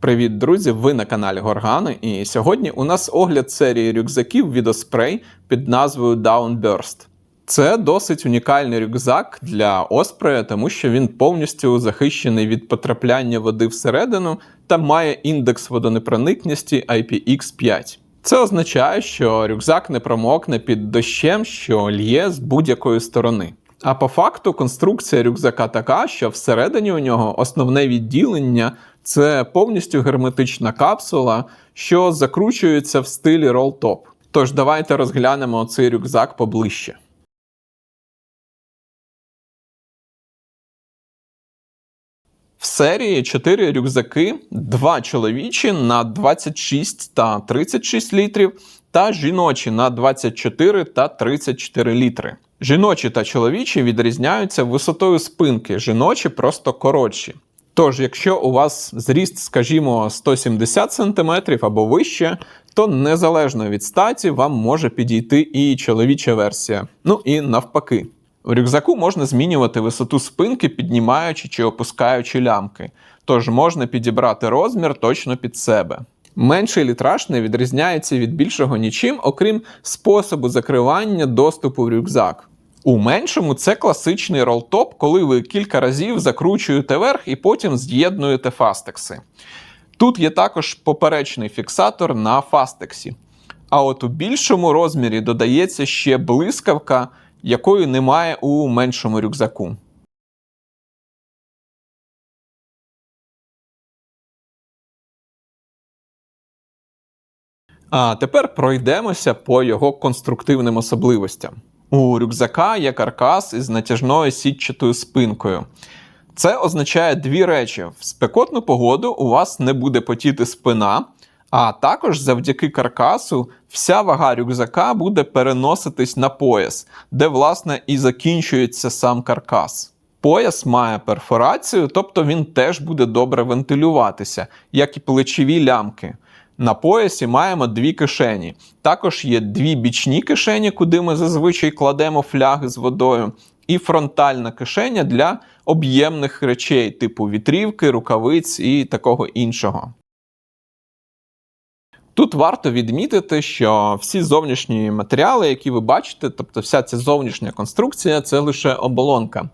Привіт, друзі! Ви на каналі Горгани, і сьогодні у нас огляд серії рюкзаків від під назвою Downburst. Це досить унікальний рюкзак для Osprey, тому що він повністю захищений від потрапляння води всередину та має індекс водонепроникності IPX5. Це означає, що рюкзак не промокне під дощем, що лє з будь-якої сторони. А по факту конструкція рюкзака така, що всередині у нього основне відділення це повністю герметична капсула, що закручується в стилі roll-top. Тож давайте розглянемо цей рюкзак поближче. В серії 4 рюкзаки, 2 чоловічі на 26 та 36 літрів, та жіночі на 24 та 34 літри. Жіночі та чоловічі відрізняються висотою спинки, жіночі просто коротші. Тож, якщо у вас зріст, скажімо, 170 см або вище, то незалежно від статі вам може підійти і чоловіча версія. Ну і навпаки. У рюкзаку можна змінювати висоту спинки, піднімаючи чи опускаючи лямки, тож можна підібрати розмір точно під себе. Менший літраж не відрізняється від більшого нічим, окрім способу закривання доступу в рюкзак. У меншому це класичний ролтоп, коли ви кілька разів закручуєте верх і потім з'єднуєте фастекси. Тут є також поперечний фіксатор на фастексі. А от у більшому розмірі додається ще блискавка, якої немає у меншому рюкзаку. А тепер пройдемося по його конструктивним особливостям. У рюкзака є каркас із натяжною сітчатою спинкою. Це означає дві речі: в спекотну погоду у вас не буде потіти спина, а також завдяки каркасу вся вага рюкзака буде переноситись на пояс, де, власне, і закінчується сам каркас. Пояс має перфорацію, тобто він теж буде добре вентилюватися, як і плечові лямки. На поясі маємо дві кишені. Також є дві бічні кишені, куди ми зазвичай кладемо фляги з водою, і фронтальна кишеня для об'ємних речей, типу вітрівки, рукавиць і такого іншого. Тут варто відмітити, що всі зовнішні матеріали, які ви бачите, тобто вся ця зовнішня конструкція це лише оболонка.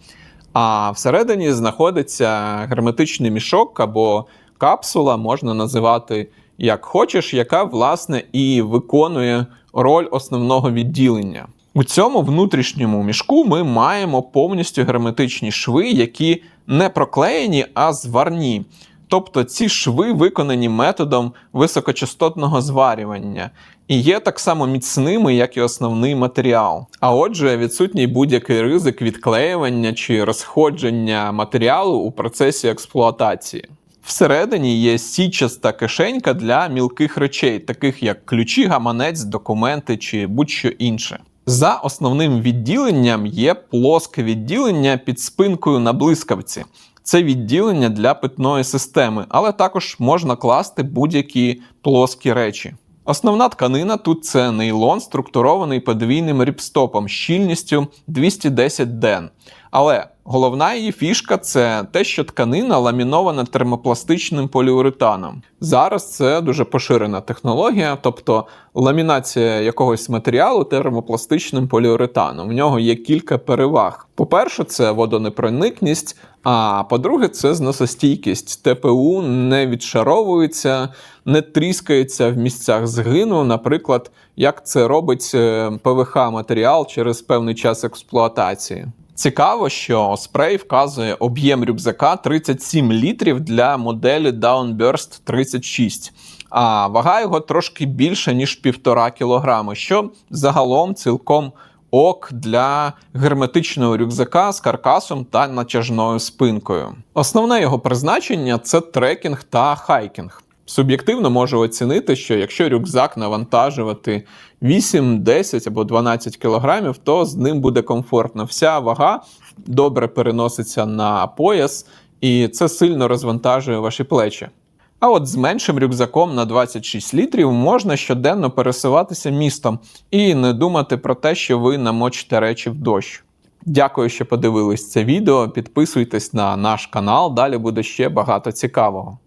А всередині знаходиться герметичний мішок або капсула, можна називати як хочеш, яка власне і виконує роль основного відділення. У цьому внутрішньому мішку ми маємо повністю герметичні шви, які не проклеєні, а зварні. Тобто ці шви виконані методом високочастотного зварювання і є так само міцними, як і основний матеріал. А отже, відсутній будь-який ризик відклеювання чи розходження матеріалу у процесі експлуатації. Всередині є січаста кишенька для мілких речей, таких як ключі, гаманець, документи чи будь-що інше. За основним відділенням є плоске відділення під спинкою на блискавці. Це відділення для питної системи, але також можна класти будь-які плоскі речі. Основна тканина тут це нейлон, структурований подвійним ріпстопом щільністю 210 ден. Але головна її фішка це те, що тканина ламінована термопластичним поліуретаном. Зараз це дуже поширена технологія, тобто ламінація якогось матеріалу термопластичним поліуретаном. В нього є кілька переваг. По-перше, це водонепроникність, а по-друге, це зносостійкість. ТПУ не відшаровується, не тріскається в місцях згину, наприклад, як це робить е, ПВХ матеріал через певний час експлуатації. Цікаво, що спрей вказує об'єм рюкзака 37 літрів для моделі Downburst 36, а вага його трошки більша, ніж 1,5 кг, що загалом цілком ок для герметичного рюкзака з каркасом та натяжною спинкою. Основне його призначення це трекінг та хайкінг. Суб'єктивно можу оцінити, що якщо рюкзак навантажувати 8, 10 або 12 кг, то з ним буде комфортно. Вся вага добре переноситься на пояс, і це сильно розвантажує ваші плечі. А от з меншим рюкзаком на 26 літрів можна щоденно пересуватися містом і не думати про те, що ви намочите речі в дощ. Дякую, що подивились це відео. Підписуйтесь на наш канал, далі буде ще багато цікавого.